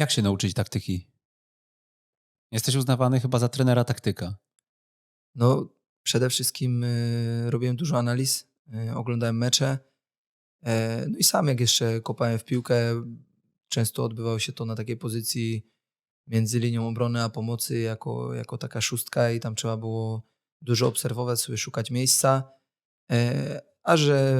Jak się nauczyć taktyki? Jesteś uznawany chyba za trenera taktyka. No, przede wszystkim y, robiłem dużo analiz, y, oglądałem mecze. E, no i sam jak jeszcze kopałem w piłkę, często odbywało się to na takiej pozycji między linią obrony a pomocy jako, jako taka szóstka i tam trzeba było dużo obserwować, sobie szukać miejsca. E, a że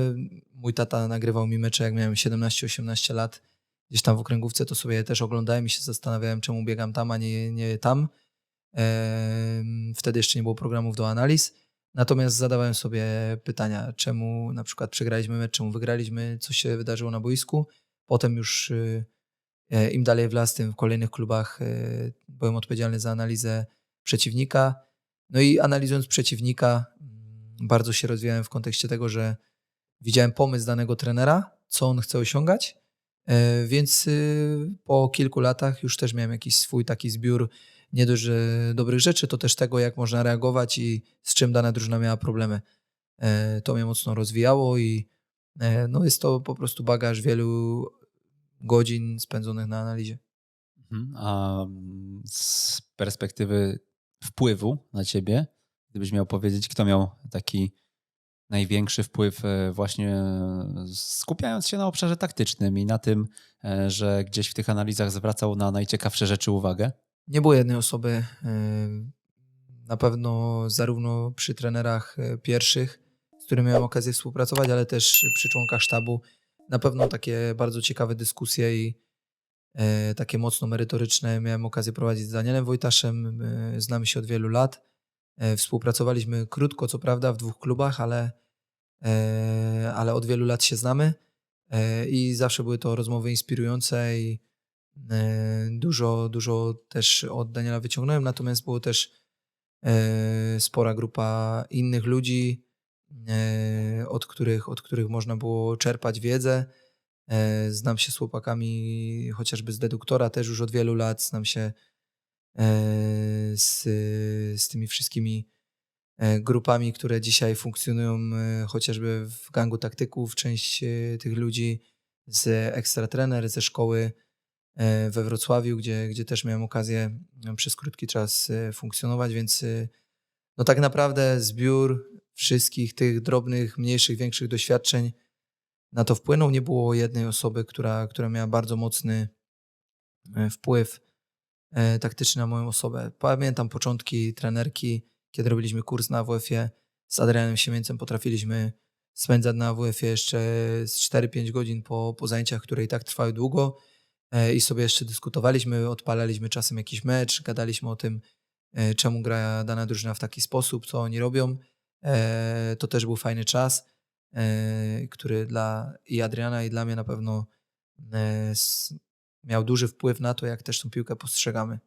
mój tata nagrywał mi mecze jak miałem 17-18 lat gdzieś tam w okręgówce, to sobie też oglądałem i się zastanawiałem, czemu biegam tam, a nie, nie tam. E, wtedy jeszcze nie było programów do analiz. Natomiast zadawałem sobie pytania, czemu na przykład przegraliśmy mecz, czemu wygraliśmy, co się wydarzyło na boisku. Potem już y, e, im dalej w las, tym w kolejnych klubach y, byłem odpowiedzialny za analizę przeciwnika. No i analizując przeciwnika, mm, bardzo się rozwijałem w kontekście tego, że widziałem pomysł danego trenera, co on chce osiągać, e, więc y, po kilku latach już też miałem jakiś swój taki zbiór nie dość, że dobrych rzeczy, to też tego, jak można reagować i z czym dana drużyna miała problemy. E, to mnie mocno rozwijało i e, no jest to po prostu bagaż wielu godzin spędzonych na analizie. Mhm. A z perspektywy wpływu na ciebie, gdybyś miał powiedzieć, kto miał taki największy wpływ e, właśnie skupiając się na obszarze taktycznym i na tym, że gdzieś w tych analizach zwracał na najciekawsze rzeczy uwagę? Nie było jednej osoby. Na pewno zarówno przy trenerach e, pierwszych, z którymi miałem okazję współpracować, ale też przy członkach sztabu. Na pewno takie bardzo ciekawe dyskusje i e, takie mocno merytoryczne miałem okazję prowadzić z Danielem Wojtaszem. E, znamy się od wielu lat. Współpracowaliśmy krótko, co prawda, w dwóch klubach, ale, ale od wielu lat się znamy i zawsze były to rozmowy inspirujące i E, dużo, dużo też od Daniela wyciągnąłem, natomiast było też e, spora grupa innych ludzi, e, od których, od których można było czerpać wiedzę. Znam się z chłopakami chociażby z deduktora też już od wielu lat, znam się z, z tymi wszystkimi grupami, które dzisiaj funkcjonują chociażby w gangu taktyków, część tych ludzi z Extra Trener, ze szkoły E, we Wrocławiu, gdzie, gdzie też miałem okazję e, przez krótki czas e, funkcjonować, więc no tak naprawdę zbiór wszystkich tych drobnych, mniejszych, większych doświadczeń na to wpłynął. Nie było jednej osoby, która, która miała bardzo mocny wpływ taktyczny na moją osobę. Pamiętam początki trenerki, kiedy robiliśmy kurs na AWF-ie z Adrianem Siemieńcem, potrafiliśmy spędzać na AWF-ie jeszcze 4-5 godzin po, po zajęciach, które i tak trwały długo E, i sobie jeszcze dyskutowaliśmy, odpalaliśmy czasem jakiś mecz, gadaliśmy o tym, e, czemu gra dana drużyna w taki sposób, co oni robią. E, to też był fajny czas, który dla i Adriana, i dla mnie na pewno miał duży wpływ na to, jak też tą piłkę postrzegamy.